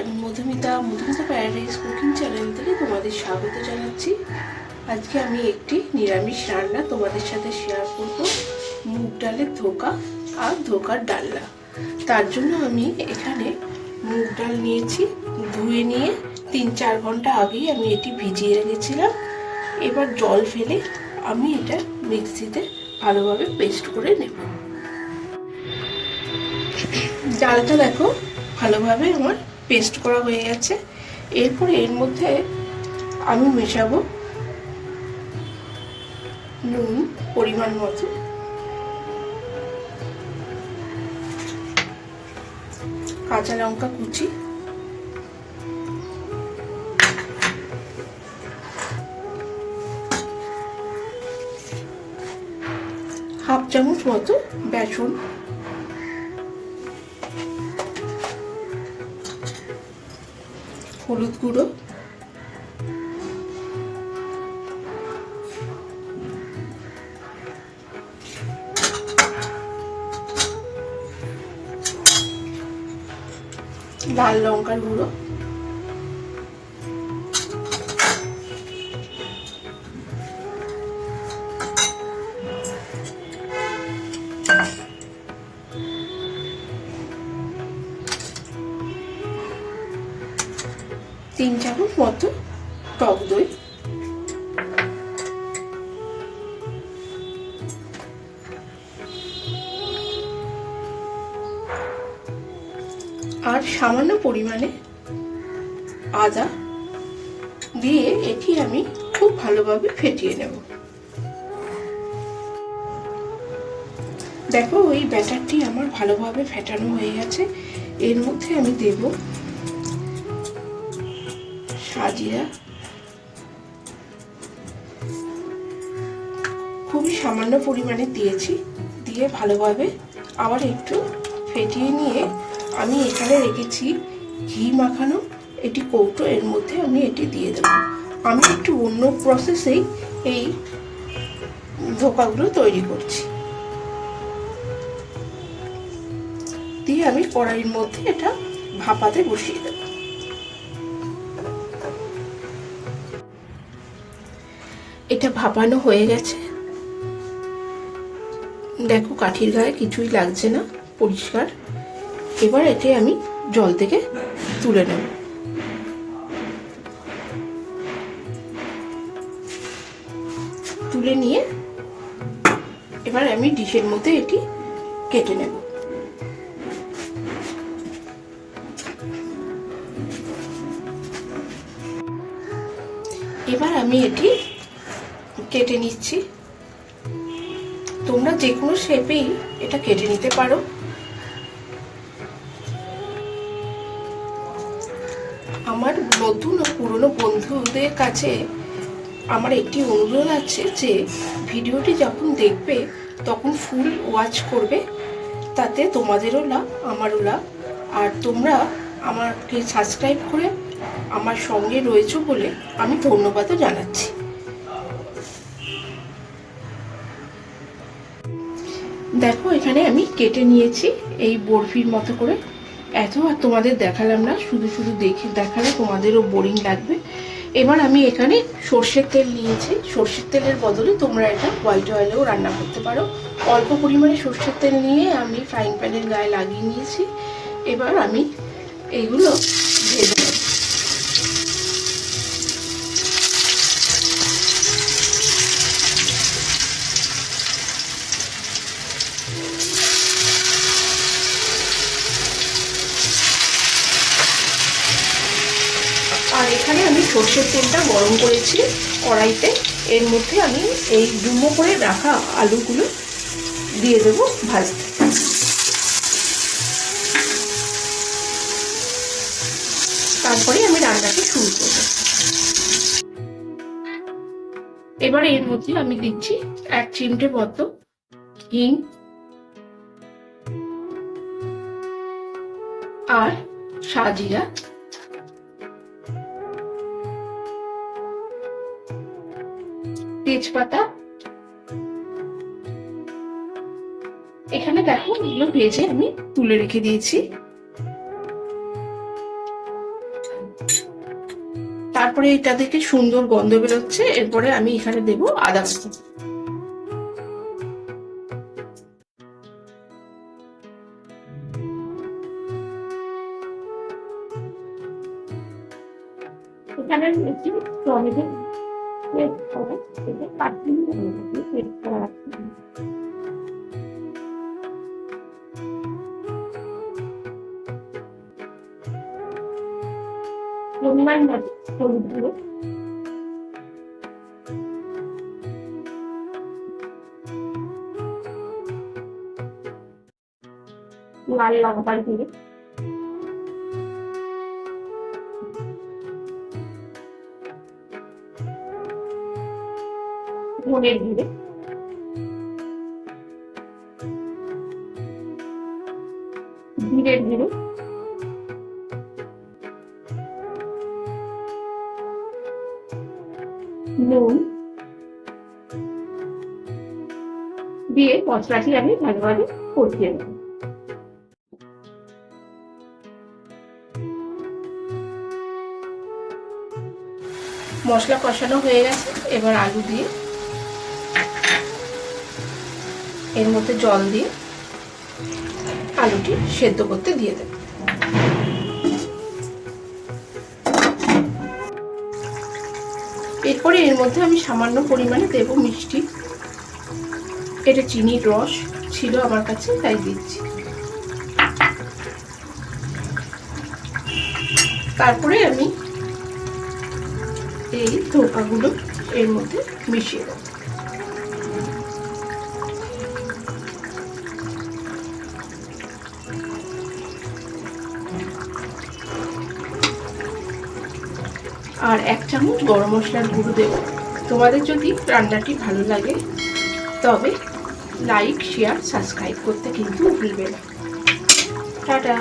আমি Madhumita Madhumita paradise cooking channel থেকে তোমাদের স্বাগত জানাচ্ছি। আজকে আমি একটি নিরামিষ রান্না তোমাদের সাথে শেয়ার করব। মুগ ডালের ধোকা আর ধোকার ডালনা। তার জন্য আমি এখানে মুগ ডাল নিয়েছি, ধুয়ে নিয়ে তিন চার ঘণ্টা আগেই আমি এটি ভিজিয়ে রেখেছিলাম। এবার জল ফেলে আমি এটা মিক্সিতে ভালোভাবে পেস্ট করে নেব। ডালটা দেখো, ভালোভাবে আমার পেস্ট করা হয়ে গেছে। এরপরে এর মধ্যে আমি মেশাবো। নুন, পরিমাণ মতো। কাঁচা লঙ্কা কুচি। হাফ চামচ মতো বেসন। হলুদ গুঁড়ো। লাল লঙ্কার গুঁড়ো। তিন চামচ মতো টক দই। আর সামান্য পরিমাণে আদা দিয়ে এটি আমি খুব ভালোভাবে ফেটিয়ে নেব। দেখো ওই ব্যাটারটি আমার ভালোভাবে ফেটানো হয়ে গেছে। এর মধ্যে আমি দেব সাজিরা খুবই সামান্য পরিমাণে দিয়েছি। দিয়ে ভালোভাবে আবার একটু ফেটিয়ে নিয়ে আমি এখানে রেখেছি ঘি মাখানো এটি কৌটো। এর মধ্যে আমি এটি দিয়ে দেবো। আমি একটু অন্য প্রসেসেই এই ধোকাগুলো তৈরি করছি। দিয়ে আমি কড়াইয়ের মধ্যে এটা ভাপাতে বসিয়ে দেব। এটা ভাপানো হয়ে গেছে। দেখো কাঠির গায়ে কিছুই লাগছে না, পরিষ্কার। এবার এটি আমি জল থেকে তুলে নেব। তুলে নিয়ে এবার আমি ডিশের মধ্যে এটি কেটে নেব। এবার আমি এটি কেটে নিচ্ছি। তোমরা যে কোনো শেপেই এটা কেটে নিতে পারো। আমার নতুন ও পুরনো বন্ধুদের কাছে আমার একটি অনুরোধ আছে যে, ভিডিওটি যখন দেখবে, তখন ফুল ওয়াচ করবে। তাতে তোমাদেরও লাভ, আমারও লাভ। আর তোমরা আমাকে সাবস্ক্রাইব করে আমার সঙ্গে রয়েছো বলে আমি ধন্যবাদও জানাচ্ছি। দেখো, এখানে আমি কেটে নিয়েছি এই বরফির মতো করে। এত, আর তোমাদের দেখালাম না, শুধু শুধু দেখে দেখালে তোমাদেরও বোরিং লাগবে। এবার আমি এখানে সর্ষের তেল নিয়েছি। সর্ষের তেলের বদলে তোমরা এটা হোয়াইট অয়েলেও রান্না করতে পারো। অল্প পরিমাণে সর্ষের তেল নিয়ে আমি ফ্রাইং প্যানের গায়ে লাগিয়ে নিয়েছি। এবার আমি এইগুলো ভেজে নেব আর এখানে আমি সর্ষের তেলটা গরম করেছি কড়াইতে। এর মধ্যে আমি এই ডুমো করে রাখা আলুগুলো দিয়ে দেবো ভাজতে। তারপরে আমি রান্নাটা শুরু করব। এবারে এর মধ্যে আমি দিচ্ছি এক চিমটে মতো হিং আর সাজিরা। তেজপাতা। এখানে দেখো এগুলো ভেজে আমি তুলে রেখে দিয়েছি। তারপরে এটা থেকে সুন্দর গন্ধ বেরোচ্ছে, এরপরে আমি এখানে দেব আদা এখানে টমেটো পেস্ট করে এটা কাটুন পেস্ট করা আছে পরিমাণ মতো হলুদ ধনের গুঁড়ো জিরের গুঁড়ো নুন। দিয়ে মশলাটি আমি ভালোভাবে কষিয়ে নেব। মশলা কষানো হয়ে গেছে। এবার আলু দিয়ে এর মধ্যে জল দিয়ে আলুটি সেদ্ধ করতে দিয়ে দেব। এরপরে এর মধ্যে আমি সামান্য পরিমাণে দেব মিষ্টি। এটা চিনির রস ছিল আমার কাছে, তাই দিচ্ছি। তারপরে আমি এই ধোকাগুলো এর মধ্যে মিশিয়ে দেবো। আর এক চামচ গরম মশলার গুঁড়ো দেবো। তোমাদের যদি রান্নাটি ভালো লাগে, তবে লাইক শেয়ার সাবস্ক্রাইব করতে কিন্তু ভুলবে না। টাটা।